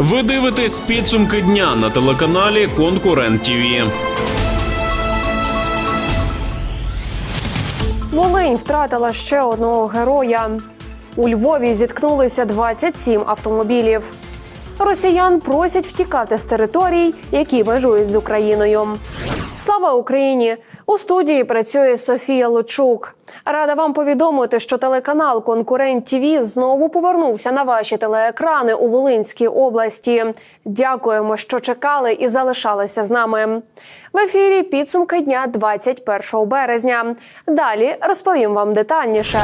Ви дивитесь підсумки дня на телеканалі Конкурент ТІВІ. Волинь втратила ще одного героя. У Львові зіткнулися 27 автомобілів. Росіян просять втікати з територій, які межують з Україною. Слава Україні! У студії працює Софія Лучук. Рада вам повідомити, що телеканал Конкурент ТІВІ знову повернувся на ваші телеекрани у Волинській області. Дякуємо, що чекали і залишалися з нами. В ефірі підсумки дня 21 березня. Далі розповім вам детальніше.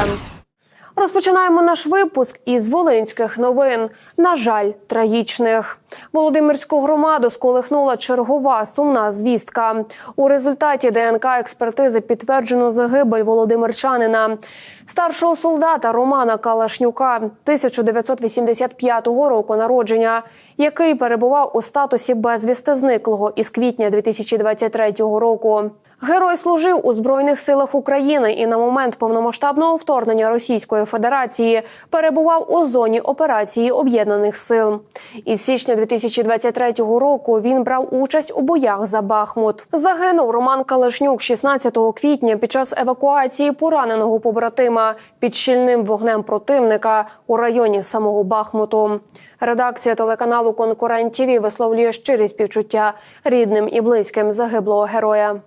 Розпочинаємо наш випуск із волинських новин. На жаль, трагічних. Володимирську громаду сколихнула чергова сумна звістка. У результаті ДНК експертизи підтверджено загибель володимирчанина, старшого солдата Романа Калашнюка 1985 року народження, який перебував у статусі безвісти зниклого із квітня 2023 року. Герой служив у збройних силах України і на момент повномасштабного вторгнення Російської Федерації перебував у зоні операції об'єднаних сил. Із січня 2023 року він брав участь у боях за Бахмут. Загинув Роман Калашнюк 16 квітня під час евакуації пораненого побратима під щільним вогнем противника у районі самого Бахмуту. Редакція телеканалу Конкурент ТІВІ висловлює щирі співчуття рідним і близьким загиблого героя.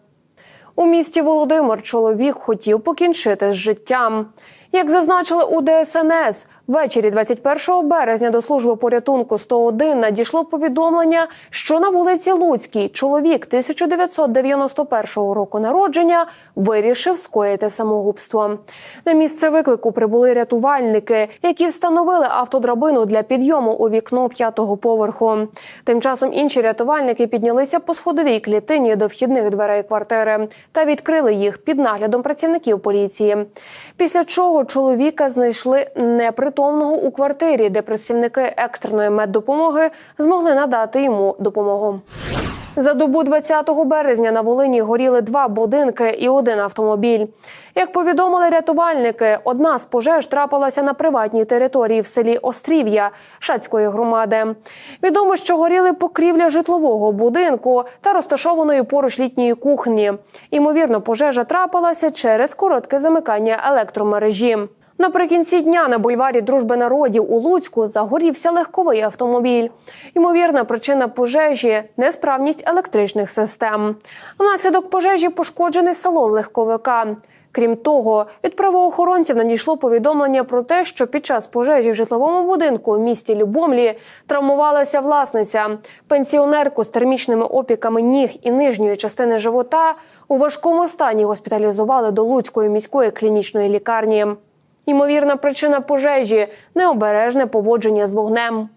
У місті Володимир чоловік хотів покінчити з життям. Як зазначили у ДСНС, ввечері 21 березня до служби порятунку 101 надійшло повідомлення, що на вулиці Луцькій чоловік 1991 року народження вирішив скоїти самогубство. На місце виклику прибули рятувальники, які встановили автодрабину для підйому у вікно п'ятого поверху. Тим часом інші рятувальники піднялися по сходовій клітині до вхідних дверей квартири та відкрили їх під наглядом працівників поліції. Після чого чоловіка знайшли непритомного у квартирі, де працівники екстреної меддопомоги змогли надати йому допомогу. За добу 20 березня на Волині горіли два будинки і один автомобіль. Як повідомили рятувальники, одна з пожеж трапилася на приватній території в селі Острів'я Шацької громади. Відомо, що горіли покрівля житлового будинку та розташованої поруч літньої кухні. Ймовірно, пожежа трапилася через коротке замикання електромережі. Наприкінці дня на бульварі Дружби народів у Луцьку загорівся легковий автомобіль. Ймовірна причина пожежі несправність електричних систем. Внаслідок пожежі пошкоджений салон легковика. Крім того, від правоохоронців надійшло повідомлення про те, що під час пожежі в житловому будинку у місті Любомлі травмувалася власниця. Пенсіонерку з термічними опіками ніг і нижньої частини живота у важкому стані госпіталізували до Луцької міської клінічної лікарні. Ймовірна причина пожежі необережне поводження з вогнем.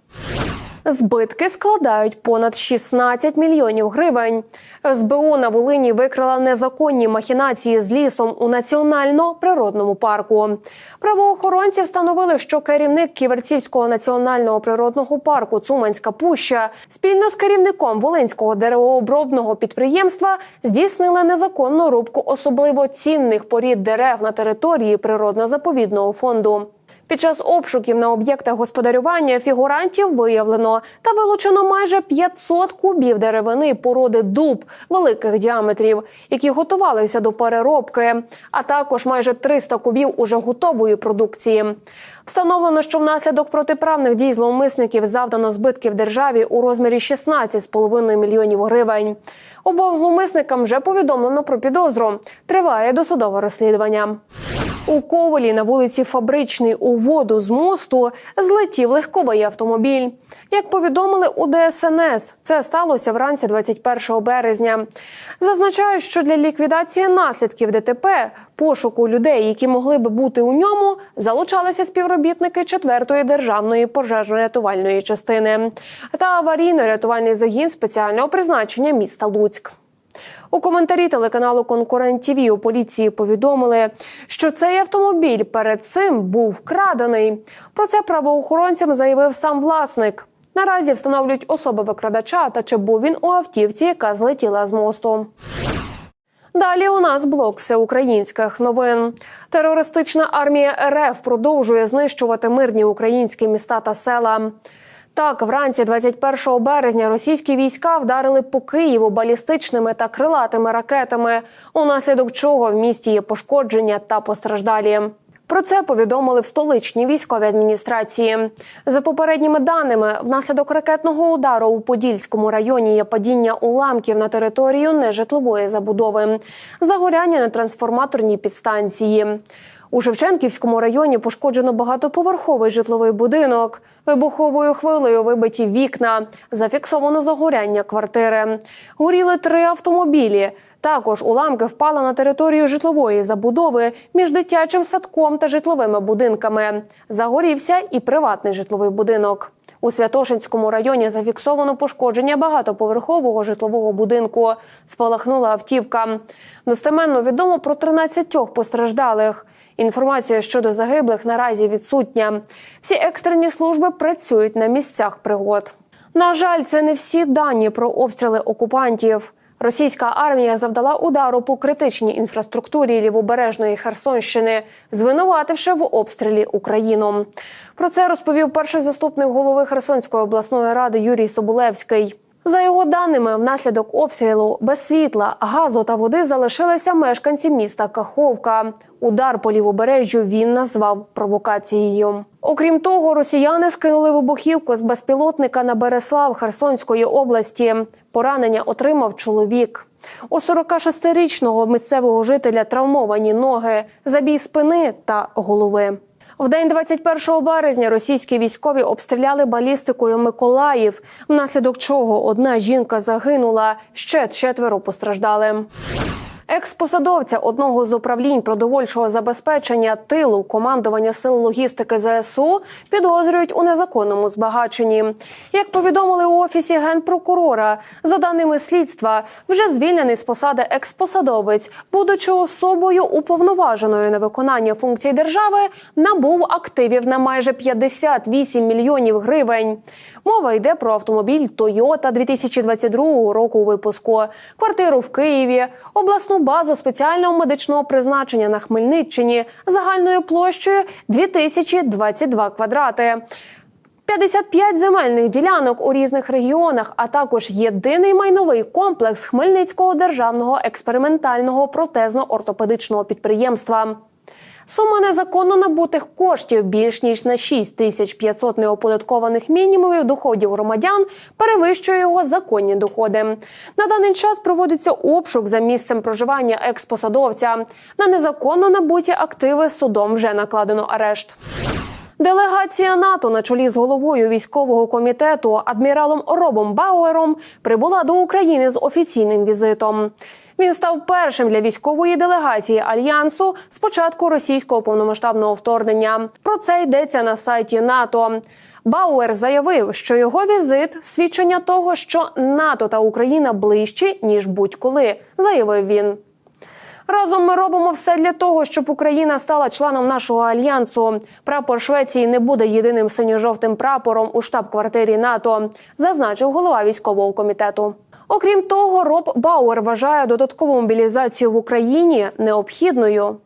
Збитки складають понад 16 мільйонів гривень. СБУ на Волині викрила незаконні махінації з лісом у національно-природному парку. Правоохоронці встановили, що керівник Ківерцівського національного природного парку Цуманська Пуща спільно з керівником Волинського деревообробного підприємства здійснили незаконну рубку особливо цінних порід дерев на території природно-заповідного фонду. Під час обшуків на об'єктах господарювання фігурантів виявлено та вилучено майже 500 кубів деревини породи дуб великих діаметрів, які готувалися до переробки, а також майже 300 кубів уже готової продукції. Встановлено, що внаслідок протиправних дій зловмисників завдано збитків державі у розмірі 16,5 мільйонів гривень. Обом зловмисникам вже повідомлено про підозру. Триває досудове розслідування. У Ковалі на вулиці Фабричний у воду з мосту злетів легковий автомобіль. Як повідомили у ДСНС, це сталося вранці 21 березня. Зазначають, що для ліквідації наслідків ДТП пошуку людей, які могли би бути у ньому, залучалися співробітники 4-ї державної пожежно-рятувальної частини та аварійно-рятувальний загін спеціального призначення міста Луцьк. У коментарі телеканалу Конкурент ТІВІ у поліції повідомили, що цей автомобіль перед цим був вкрадений. Про це правоохоронцям заявив сам власник. Наразі встановлюють особи викрадача та чи був він у автівці, яка злетіла з мосту. Далі у нас блок всеукраїнських новин. Терористична армія РФ продовжує знищувати мирні українські міста та села. Так, вранці 21 березня російські війська вдарили по Києву балістичними та крилатими ракетами, унаслідок чого в місті є пошкодження та постраждалі. Про це повідомили в столичній військовій адміністрації. За попередніми даними, внаслідок ракетного удару у Подільському районі є падіння уламків на територію нежитлової забудови, загоряння на трансформаторній підстанції. У Шевченківському районі пошкоджено багатоповерховий житловий будинок. Вибуховою хвилею вибиті вікна. Зафіксовано загоряння квартири. Горіли три автомобілі. Також уламки впали на територію житлової забудови між дитячим садком та житловими будинками. Загорівся і приватний житловий будинок. У Святошинському районі зафіксовано пошкодження багатоповерхового житлового будинку. Спалахнула автівка. Достеменно відомо про 13 постраждалих. Інформація щодо загиблих наразі відсутня. Всі екстрені служби працюють на місцях пригод. На жаль, це не всі дані про обстріли окупантів. Російська армія завдала удару по критичній інфраструктурі лівобережної Херсонщини, звинувативши в обстрілі Україну. Про це розповів перший заступник голови Херсонської обласної ради Юрій Соболевський. За його даними, внаслідок обстрілу без світла, газу та води залишилися мешканці міста Каховка. Удар по лівобережжю він назвав провокацією. Окрім того, росіяни скинули вибухівку з безпілотника на Береслав Херсонської області. Поранення отримав чоловік. У 46-річного місцевого жителя травмовані ноги, забій спини та голови. В день 21 березня російські військові обстріляли балістикою Миколаїв, внаслідок чого одна жінка загинула, ще четверо постраждали. Експосадовця одного з управлінь продовольчого забезпечення тилу командування сил логістики ЗСУ підозрюють у незаконному збагаченні. Як повідомили у офісі генпрокурора, за даними слідства, вже звільнений з посади експосадовець, будучи особою уповноваженою на виконання функцій держави, набув активів на майже 58 мільйонів гривень. Мова йде про автомобіль Toyota 2022 року випуску, квартиру в Києві, обласну базу спеціального медичного призначення на Хмельниччині загальною площею 2022 квадрати. 55 земельних ділянок у різних регіонах, а також єдиний майновий комплекс Хмельницького державного експериментального протезно-ортопедичного підприємства. Сума незаконно набутих коштів більш ніж на 6 тисяч 500 неоподаткованих мінімумів доходів громадян перевищує його законні доходи. На даний час проводиться обшук за місцем проживання експосадовця. На незаконно набуті активи судом вже накладено арешт. Делегація НАТО на чолі з головою військового комітету адміралом Робом Бауером прибула до України з офіційним візитом. Він став першим для військової делегації альянсу з початку російського повномасштабного вторгнення. Про це йдеться на сайті НАТО. Бауер заявив, що його візит свідчення того, що НАТО та Україна ближчі ніж будь-коли, заявив він. Разом ми робимо все для того, щоб Україна стала членом нашого альянсу. Прапор Швеції не буде єдиним синьо-жовтим прапором у штаб-квартирі НАТО, зазначив голова військового комітету. Окрім того, Роб Бауер вважає додаткову мобілізацію в Україні необхідною.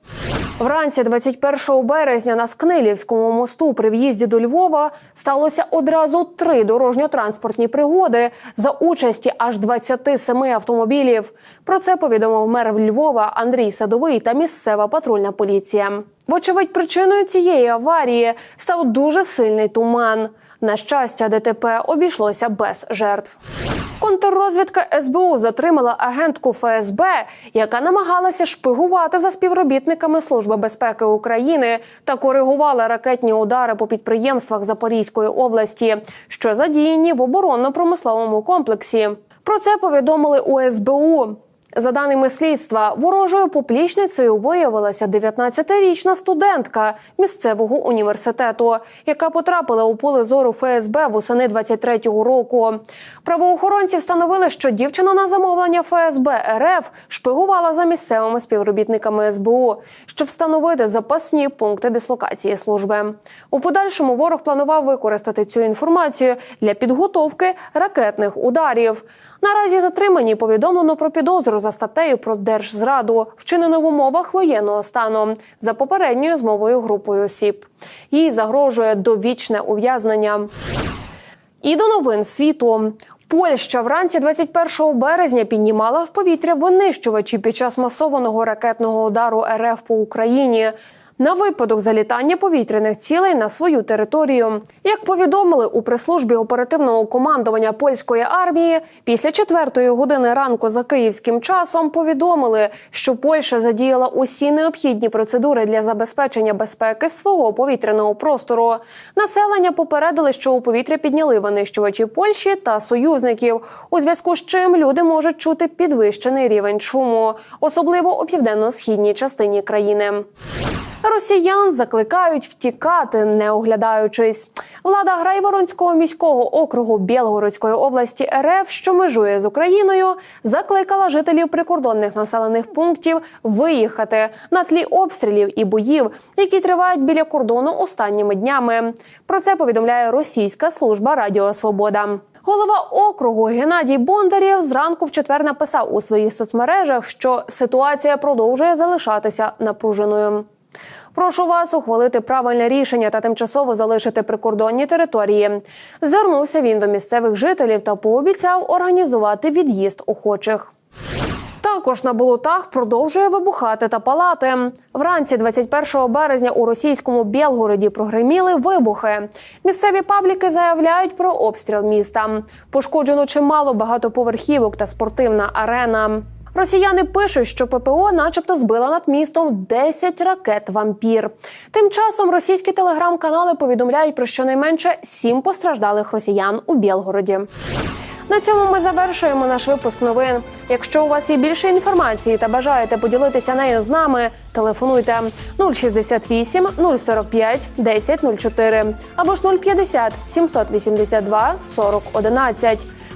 Вранці 21 березня на Скнилівському мосту при в'їзді до Львова сталося одразу три дорожньо-транспортні пригоди за участі аж 27 автомобілів. Про це повідомив мер Львова Андрій Садовий та місцева патрульна поліція. Вочевидь, причиною цієї аварії став дуже сильний туман. На щастя, ДТП обійшлося без жертв. Контррозвідка СБУ затримала агентку ФСБ, яка намагалася шпигувати за співробітниками Служби безпеки України та коригувала ракетні удари по підприємствах Запорізької області, що задіяні в оборонно-промисловому комплексі. Про це повідомили у СБУ. За даними слідства, ворожою поплічницею виявилася 19-річна студентка місцевого університету, яка потрапила у поле зору ФСБ восени 23-го року. Правоохоронці встановили, що дівчина на замовлення ФСБ РФ шпигувала за місцевими співробітниками СБУ, щоб встановити запасні пункти дислокації служби. У подальшому ворог планував використати цю інформацію для підготовки ракетних ударів. Наразі затримані повідомлено про підозру за статтею про держзраду, вчинену в умовах воєнного стану за попередньою змовою групою осіб. Їй загрожує довічне ув'язнення. І до новин світу. Польща вранці 21 березня піднімала в повітря винищувачі під час масованого ракетного удару РФ по Україні. На випадок залітання повітряних цілей на свою територію, як повідомили у прес-службі оперативного командування польської армії, після четвертої години ранку за київським часом повідомили, що Польща задіяла усі необхідні процедури для забезпечення безпеки свого повітряного простору. Населення попередили, що у повітря підняли винищувачі Польщі та союзників, у зв'язку з чим люди можуть чути підвищений рівень шуму, особливо у південно-східній частині країни. Росіян закликають втікати, не оглядаючись. Влада Грайворонського міського округу Білгородської області РФ, що межує з Україною, закликала жителів прикордонних населених пунктів виїхати на тлі обстрілів і боїв, які тривають біля кордону останніми днями. Про це повідомляє російська служба Радіо Свобода. Голова округу Геннадій Бондарєв зранку в четвер написав у своїх соцмережах, що ситуація продовжує залишатися напруженою. Прошу вас ухвалити правильне рішення та тимчасово залишити прикордонні території. Звернувся він до місцевих жителів та пообіцяв організувати від'їзд охочих. Також на болотах продовжує вибухати та палати. Вранці 21 березня у російському Білгороді прогреміли вибухи. Місцеві пабліки заявляють про обстріл міста. Пошкоджено чимало багатоповерхівок та спортивна арена. Росіяни пишуть, що ППО, начебто, збила над містом 10 ракет вампір. Тим часом російські телеграм-канали повідомляють про щонайменше 7 постраждалих росіян у Білгороді. На цьому ми завершуємо наш випуск новин. Якщо у вас є більше інформації та бажаєте поділитися нею з нами, телефонуйте 068 045 1004 або ж 050 782 40 11.